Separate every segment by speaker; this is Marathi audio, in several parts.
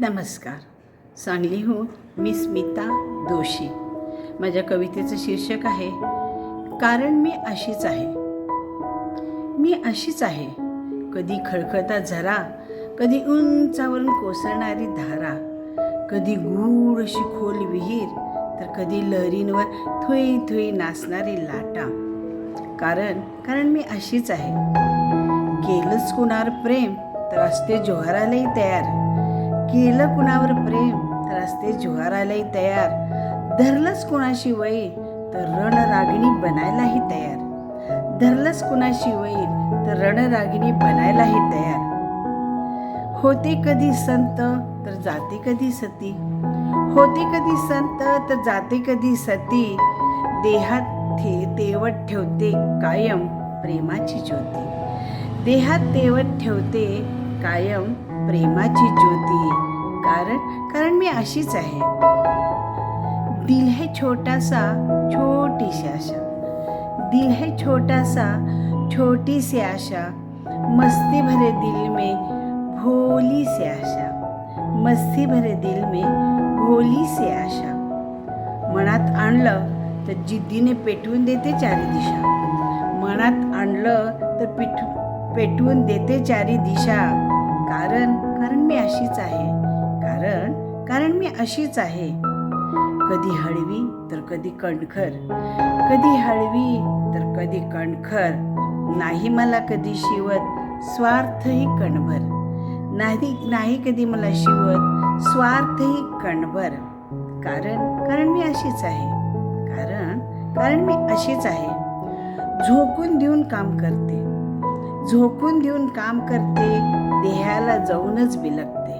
Speaker 1: नमस्कार. सांगलीहून मी स्मिता दोशी माझ्या कवितेचं शीर्षक आहे कारण मी अशीच आहे. मी अशीच आहे. कधी खळखळता झरा कधी उंचावरून कोसळणारी धारा कधी गूढ अशी खोल विहीर तर कधी लहरींवर थुई थुई नाचणारी लाटा. कारण कारण मी अशीच आहे. केलंच कुणावर प्रेम तर असते जोहारालाही तयार. केलं कुणावर प्रेम रस्ते जुगारायलाही तयार. धरलंच कुणाशी वैर तर रणरागिणी बनायलाही तयार. धरलंच कुणाशी वैर तर रणरागिणी बनायलाही तयार. होते कधी संत तर जाते कधी सती. होते कधी संत तर जाते कधी सती. देहात थे तेवट ठेवते कायम प्रेमाची ज्योती. देहात तेवट ठेवते कायम प्रेमाची ज्योती. कारण कारण मी अशीच आहे. दिल है छोटासा छोटीशी आशा. दिल है छोटासा छोटी सी आशा. मस्ती भरे दिल में भोली सी आशा. मस्ती भरे दिल में भोली सी आशा. मनात आणलं तर जिद्दीने पेटवून देते चारी दिशा. मनात आणलं तर पिठ पेटवून देते चारी दिशा. कारण कारण मी अशीच आहे. कारण कारण मी अशीच आहे. कधी हळवी तर कधी कणखर. कधी हळवी तर कधी कणखर. नाही मला कधी शिवत स्वार्थही कणभर. नाही नाही कधी मला शिवत स्वार्थही कणभर. कारण कारण मी अशीच आहे. कारण कारण मी अशीच आहे. झोकून देऊन काम करते. झोकून देऊन काम करते देहाला जाऊनच बिलकते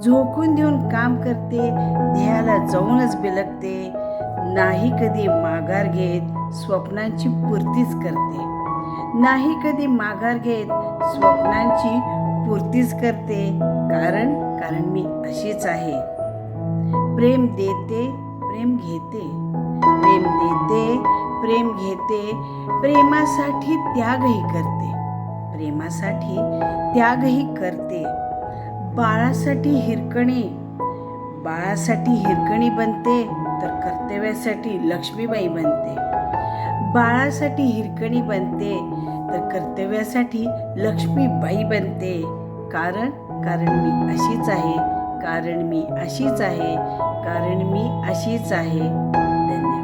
Speaker 1: झोकून देऊन काम करते देहाला जाऊनच बिलकते नाही कधी माघार घेत स्वप्नांची पूर्तीच करते. नाही कधी माघार घेत स्वप्नांची पूर्तीच करते. कारण कारण मी अशीच आहे. प्रेम देते प्रेम घेते. प्रेम देते प्रेम घेते. प्रेमासाठी त्यागही करते. प्रेमासाठी त्यागही करते. बाळासाठी हिरकणी बाळासाठी हिरकणी बनते तर कर्तव्यासाठी लक्ष्मीबाई बनते. बाळासाठी हिरकणी बनते तर कर्तव्यासाठी लक्ष्मीबाई बनते. कारण कारण मी अशीच आहे कारण मी अशीच आहे कारण मी अशीच आहे. धन्यवाद.